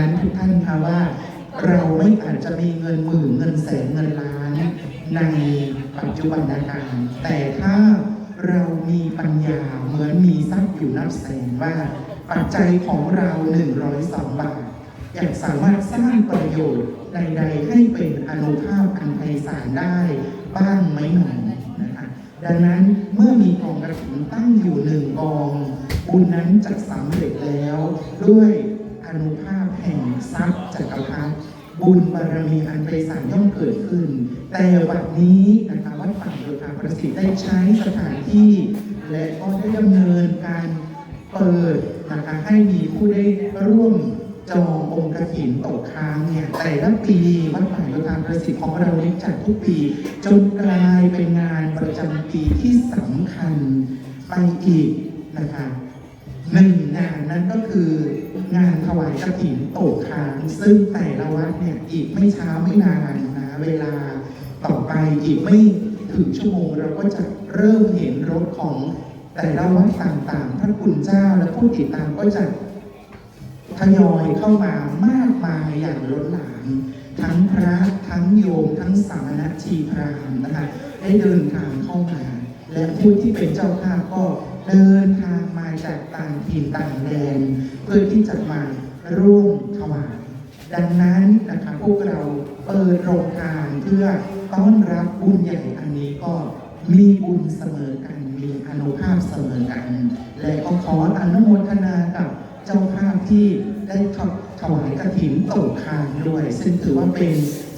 นั้นทุกท่านคะว่าเราไม่อาจจะมีเงินหมื่นเงินแสนเงินล้านในปัจจุบันการแต่ถ้าเรามีปัญญาเหมือนมีทรัพย์อยู่นับแสนว่า ปัจจัยของเรา102บาทยังสามารถสร้างประโยชน์ใด ๆ ให้เป็นอนุภาพอันไพศาลได้บ้างไหมหนอนะคะดังนั้นเมื่อมีกองกระถิ่นตั้งอยู่หนึ่งกองบุญนั้นจะสำเร็จแล้วด้วย นุภาพแห่งทรัพย์จักรพรรดิบุญบารมีอันไพศาลย่อมเกิดขึ้น แต่วันนี้นะคะวัดป่าโดยทางประสิทธิ์ได้ใช้สถานที่ และก็ได้ดำเนินการเปิดนะคะให้มีผู้ได้ร่วมจององค์กระถินตกค้างเนี่ยแต่ละปีวัดป่าโดยทางประสิทธิ์ของเราได้จัดทุกปี จนกลายเป็นงานประจำปีที่สำคัญไปอีกนะคะ หนึ่งงานนั้นก็คืองานถวายกระถินโตกค้างซึ่งแต่ละวัดเนี่ยอีกไม่ช้าไม่นานนะเวลาต่อไปอีกไม่ถึงชั่วโมงเราก็จะเริ่มเห็นรถของแต่ละวัดต่างๆ พระคุณเจ้าและผู้ติดตามก็จะทยอยเข้ามามากมายอย่างล้นหลามทั้งพระทั้งโยม ทั้งสามณชีพราหมณ์นะคะได้เดินทางเข้ามา และผู้ที่เป็นเจ้าภาพก็เดินทางมาจ ถิ่นต่างแดนเพื่อที่จะมาร่วมถวายดังนั้นนะคะพวกเราเปิดโรงทานเพื่อต้อนรับบุญใหญ่อันนี้ก็มีบุญเสมอกัน มีอนุภาพเสมอกัน และก็ขออนุโมทนากับเจ้าภาพที่ได้ถวายกระถินตกคางด้วย ซึ่งถือว่าเป็น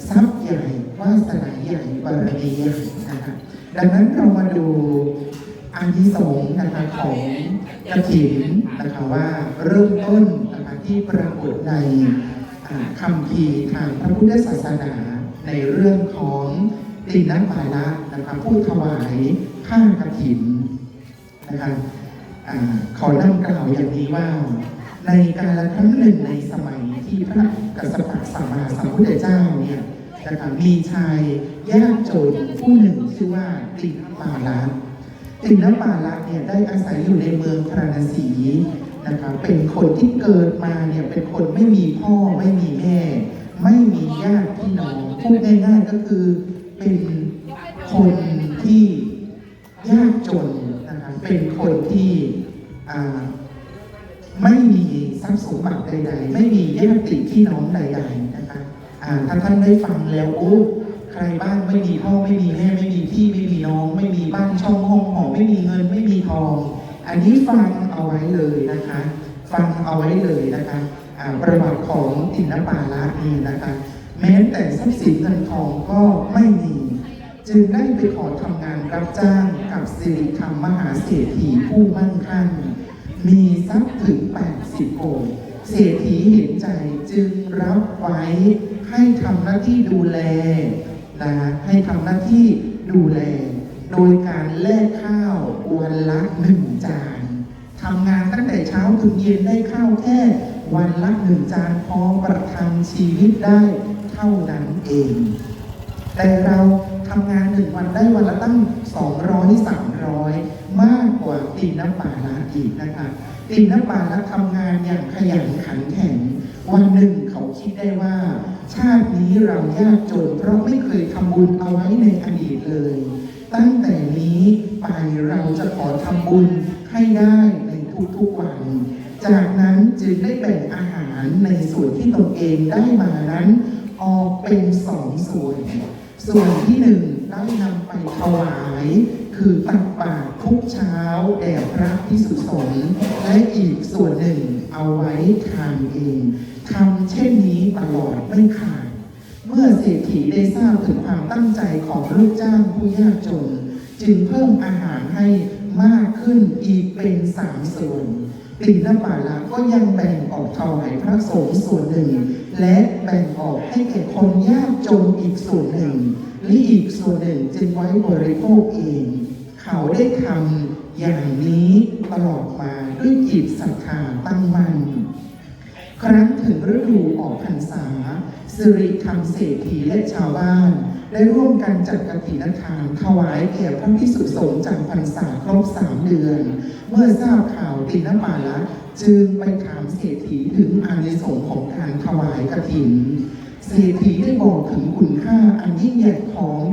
ทรัพย์ใหญ่วาสนาใหญ่บารมีใหญ่นะคะดังนั้นเรามาดู อานิสงส์นะคะของกระถินนะคะว่าเริ่มต้นนะคะที่ปรากฏในคำพีทางพระพุทธศาสนาในเรื่องของตินัปาละนะคะผู้ถวายผ้ากระถินนะคะอขอนำกล่าวอย่างนี้ว่า ในการละครั้งหนึ่งในสมัยที่พระกัสสปะสัมมาสัมพุทธเจ้าเนี่ยนะคะมีชายยากจนผู้หนึ่งชื่อว่าตินปาละ ตินปาละเนี่ยได้อาศัยอยู่ในเมืองพราณสีนะคะเป็นคนที่เกิดมาเนี่ยเป็นคนไม่มีพ่อไม่มีแม่ ไม่มีญาติพี่น้องพูดง่ายๆก็คือเป็นคนที่ยากจนนะคะเป็นคนที่ไม่มีทรัพย์สมบัติใดๆ ไม่มีญาติพี่น้องใดๆนะคะถ้าท่านได้ฟังแล้วโอ้ใครบ้างไม่มีพ่อไม่มีแม่ไม่มีพี่ไม่มีน้องไม่ บ้านช่องห้องหอไม่มีเงินไม่มีทอง อันนี้ฟังเอาไว้เลยนะคะ ฟังเอาไว้เลยนะคะประวัติของทินปาละนี่นะคะ แม้แต่ทรัพย์สินเงินทองก็ไม่มี จึงได้ไปขอทำงานรับจ้างกับสิริธรรมมหาเศรษฐีผู้มั่งคั่งมีทรัพย์ถึง 80โกดเศรษฐีเห็นใจจึงรับไว้ให้ทำหน้าที่ดูแลนะให้ทำหน้าที่ดูแล โดยการแลกข้าววันละหนึ่งจานทำงานตั้งแต่เช้าถึงเย็นได้ข้าวแค่วันละหนึ่งจานพอประทังชีวิตได้เท่านั้นเอง แต่เราทำงานหนึ่งวันได้วันละตั้ง 200 300 มากกว่าตีน้ำป่าละอีกนะคะตีน้ำป่าละทำงานอย่างขยันขันแข็งวันหนึ่งเขาคิดได้ว่า ชาตินี้เรายากจนเพราะไม่เคยทำบุญเอาไว้ในอดีตเลย ตั้งแต่นี้ไปเราจะขอทำบุญให้ได้ในทุกๆวัน จากนั้นจึงได้แบ่งอาหารในส่วนที่ตนเองได้มานั้น ออกเป็นสองส่วน ส่วนที่หนึ่งได้นำไปถวาย คือตักบาตรทุกเช้าแด่พระพิสุสงฆ์และอีกส่วนหนึ่งเอาไว้ทานเองทำเช่นนี้ตลอดไม่ขาดเมื่อเศรษฐีได้ทราบถึงความตั้งใจของลูกจ้างผู้ยากจน จึงเพิ่มอาหารให้มากขึ้นอีกเป็นสามส่วนตินปาละก็ยังแบ่งออกถวายพระสงฆ์ส่วนหนึ่ง และแบ่งออกให้แก่คนยากจนอีกส่วนหนึ่ง และอีกส่วนหนึ่งจึงไว้บริโภคเอง เขาได้ทำอย่างนี้ตลอดมาด้วยจิตศรัทธาตั้งมั่นครั้งถึงฤดูออกพรรษาสิริธรรมเศรษฐีและชาวบ้าน ได้ร่วมกันจัดกฐินทานถวายแก่พระพิสุสงฆ์จำพรรษาครบสามเดือน เมื่อทราบข่าวตินปาละจึงไปถามเศรษฐีถึงอานิสงส์ของการถวายกฐิน เศรษฐีได้บอกถึงคุณค่าอันยิ่งใหญ่ของ